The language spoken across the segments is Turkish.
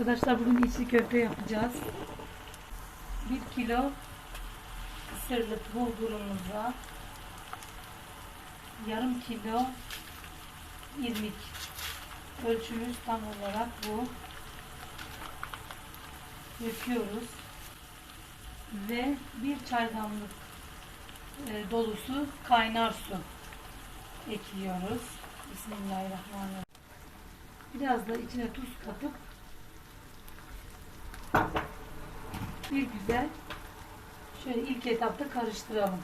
Arkadaşlar bugün içli köfte yapacağız. 1 kilo kısırlık bulgurumuza yarım kilo irmik ölçümüz tam olarak bu. Döküyoruz. Ve bir çaydanlık e, dolusu kaynar su ekliyoruz. Bismillahirrahmanirrahim. Biraz da içine tuz katıp bir güzel şöyle ilk etapta karıştıralım.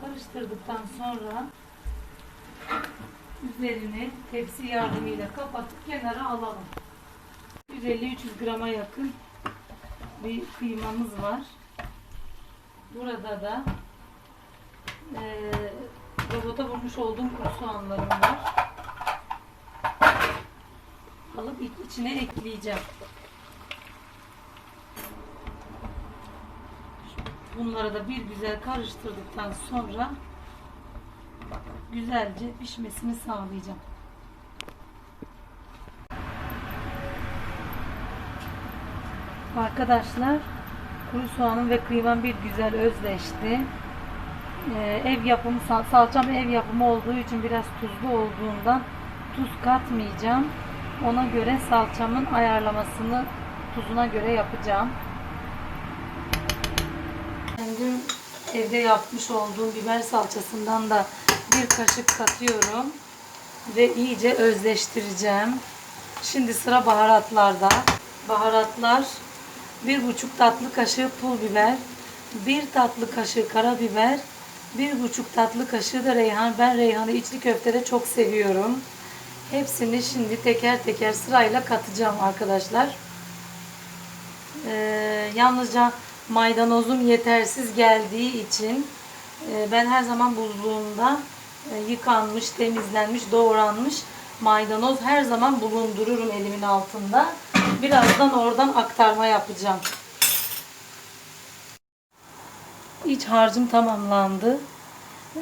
Karıştırdıktan sonra üzerini tepsi yardımıyla kapatıp kenara alalım. 150-300 grama yakın bir kıymamız var. Burada da eee robota vurmuş olduğum kuru soğanlarım var. Alıp iç- içine ekleyeceğim. Bunları da bir güzel karıştırdıktan sonra güzelce pişmesini sağlayacağım. Arkadaşlar kuru soğanım ve kıymam bir güzel özleşti. Ee, ev yapımı sal- salçam ev yapımı olduğu için biraz tuzlu olduğundan tuz katmayacağım. Ona göre salçamın ayarlamasını tuzuna göre yapacağım. Kendim evde yapmış olduğum biber salçasından da bir kaşık katıyorum ve iyice özleştireceğim. Şimdi sıra baharatlarda. Baharatlar bir buçuk tatlı kaşığı pul biber, bir tatlı kaşığı karabiber, bir buçuk tatlı kaşığı da reyhan. Ben reyhanı içli köftede çok seviyorum. Hepsini şimdi teker teker sırayla katacağım arkadaşlar. Ee, yalnızca maydanozum yetersiz geldiği için e, ben her zaman buzluğumda e, yıkanmış, temizlenmiş, doğranmış maydanoz her zaman bulundururum elimin altında. Birazdan oradan aktarma yapacağım. İç harcım tamamlandı.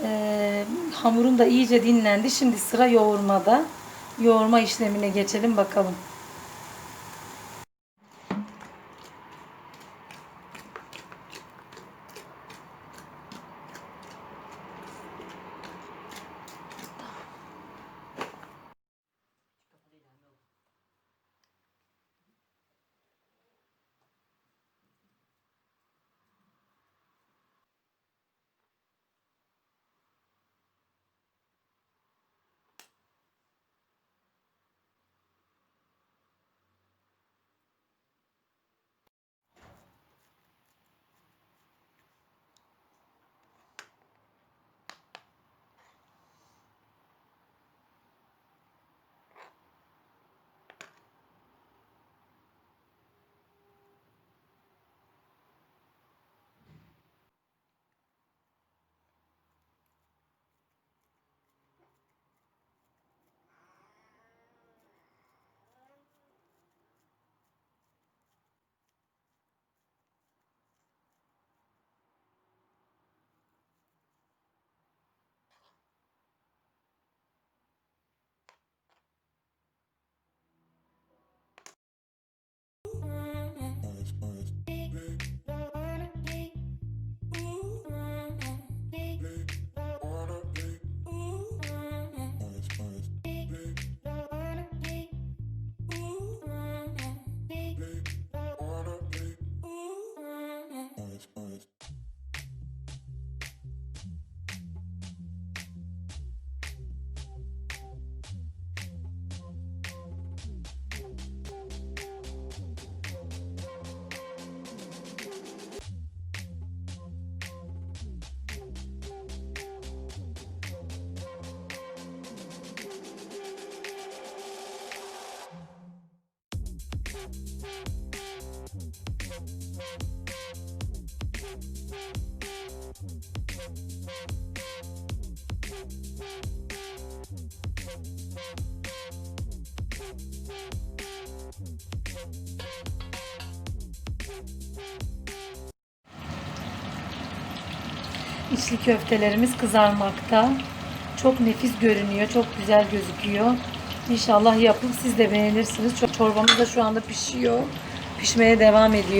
Ee, hamurum da iyice dinlendi. Şimdi sıra yoğurmada. Yoğurma işlemine geçelim bakalım. İçli köftelerimiz kızarmakta. Çok nefis görünüyor. Çok güzel gözüküyor. İnşallah yapın siz de beğenirsiniz. Çor- Çorbamız da şu anda pişiyor. Pişmeye devam ediyor.